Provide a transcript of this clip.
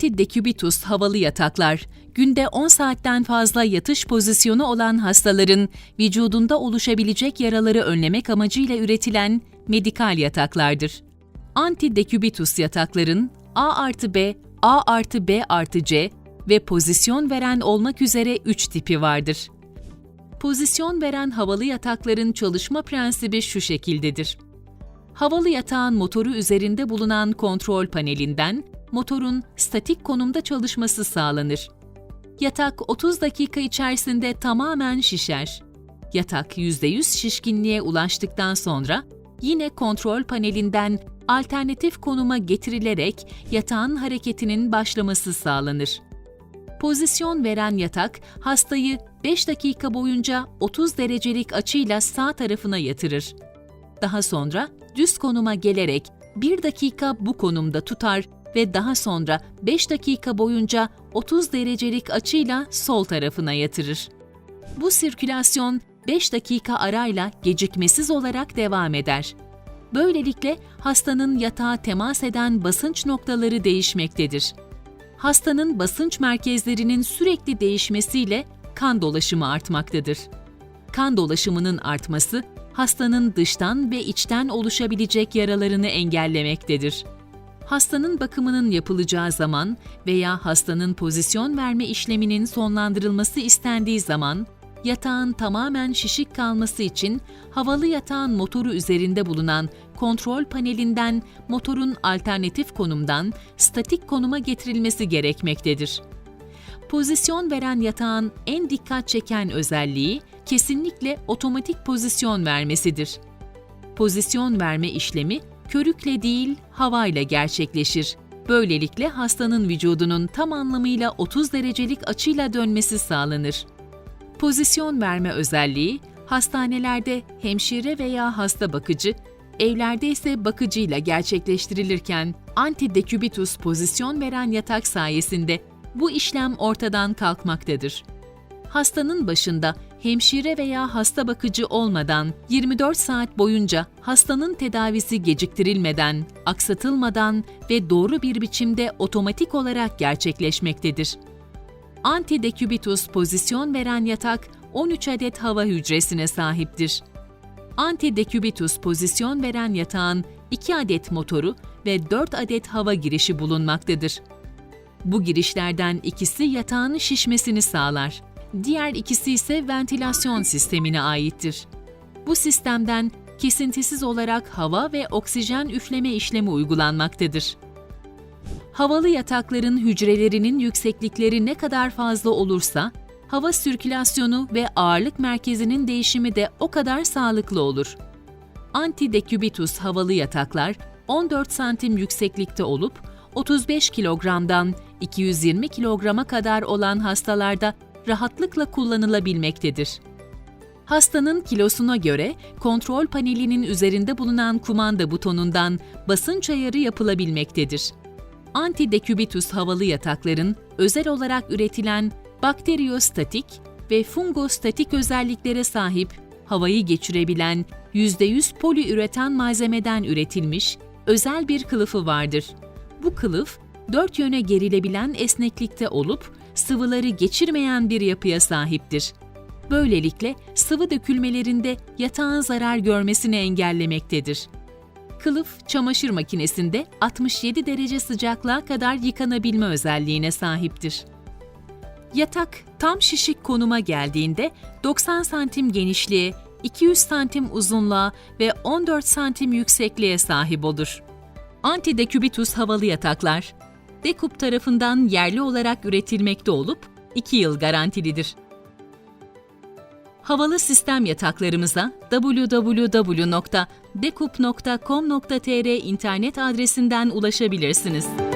Antidekübitus havalı yataklar, günde 10 saatten fazla yatış pozisyonu olan hastaların vücudunda oluşabilecek yaraları önlemek amacıyla üretilen medikal yataklardır. Antidekübitus yatakların A artı B, A artı B artı C ve pozisyon veren olmak üzere 3 tipi vardır. Pozisyon veren havalı yatakların çalışma prensibi şu şekildedir. Havalı yatağın motoru üzerinde bulunan kontrol panelinden motorun statik konumda çalışması sağlanır. Yatak 30 dakika içerisinde tamamen şişer. Yatak %100 şişkinliğe ulaştıktan sonra yine kontrol panelinden alternatif konuma getirilerek yatağın hareketinin başlaması sağlanır. Pozisyon veren yatak hastayı 5 dakika boyunca 30 derecelik açıyla sağ tarafına yatırır. Daha sonra düz konuma gelerek 1 dakika bu konumda tutar ve daha sonra 5 dakika boyunca 30 derecelik açıyla sol tarafına yatırır. Bu sirkülasyon 5 dakika arayla gecikmesiz olarak devam eder. Böylelikle hastanın yatağa temas eden basınç noktaları değişmektedir. Hastanın basınç merkezlerinin sürekli değişmesiyle kan dolaşımı artmaktadır. Kan dolaşımının artması hastanın dıştan ve içten oluşabilecek yaralarını engellemektedir. Hastanın bakımının yapılacağı zaman veya hastanın pozisyon verme işleminin sonlandırılması istendiği zaman yatağın tamamen şişik kalması için havalı yatağın motoru üzerinde bulunan kontrol panelinden motorun alternatif konumdan statik konuma getirilmesi gerekmektedir. Pozisyon veren yatağın en dikkat çeken özelliği kesinlikle otomatik pozisyon vermesidir. Pozisyon verme işlemi körükle değil, havayla gerçekleşir. Böylelikle hastanın vücudunun tam anlamıyla 30 derecelik açıyla dönmesi sağlanır. Pozisyon verme özelliği hastanelerde hemşire veya hasta bakıcı, evlerde ise bakıcıyla gerçekleştirilirken antidekübitus pozisyon veren yatak sayesinde bu işlem ortadan kalkmaktadır. Hastanın başında hemşire veya hasta bakıcı olmadan 24 saat boyunca hastanın tedavisi geciktirilmeden, aksatılmadan ve doğru bir biçimde otomatik olarak gerçekleşmektedir. Antidekübitus pozisyon veren yatak 13 adet hava hücresine sahiptir. Antidekübitus pozisyon veren yatağın 2 adet motoru ve 4 adet hava girişi bulunmaktadır. Bu girişlerden ikisi yatağın şişmesini sağlar. Diğer ikisi ise ventilasyon sistemine aittir. Bu sistemden kesintisiz olarak hava ve oksijen üfleme işlemi uygulanmaktadır. Havalı yatakların hücrelerinin yükseklikleri ne kadar fazla olursa, hava sirkülasyonu ve ağırlık merkezinin değişimi de o kadar sağlıklı olur. Antidekübitus havalı yataklar 14 santim yükseklikte olup 35 kilogramdan 220 kilograma kadar olan hastalarda rahatlıkla kullanılabilmektedir. Hastanın kilosuna göre kontrol panelinin üzerinde bulunan kumanda butonundan basınç ayarı yapılabilmektedir. Antidekübitus havalı yatakların özel olarak üretilen bakteriyostatik ve fungostatik özelliklere sahip, havayı geçirebilen %100 poliüretan malzemeden üretilmiş özel bir kılıfı vardır. Bu kılıf, dört yöne gerilebilen esneklikte olup sıvıları geçirmeyen bir yapıya sahiptir. Böylelikle sıvı dökülmelerinde yatağın zarar görmesini engellemektedir. Kılıf, çamaşır makinesinde 67 derece sıcaklığa kadar yıkanabilme özelliğine sahiptir. Yatak tam şişik konuma geldiğinde 90 santim genişliğe, 200 santim uzunluğa ve 14 santim yüksekliğe sahip olur. Antidekübitus havalı yataklar, Dekup tarafından yerli olarak üretilmekte olup 2 yıl garantilidir. Havalı sistem yataklarımıza www.dekup.com.tr internet adresinden ulaşabilirsiniz.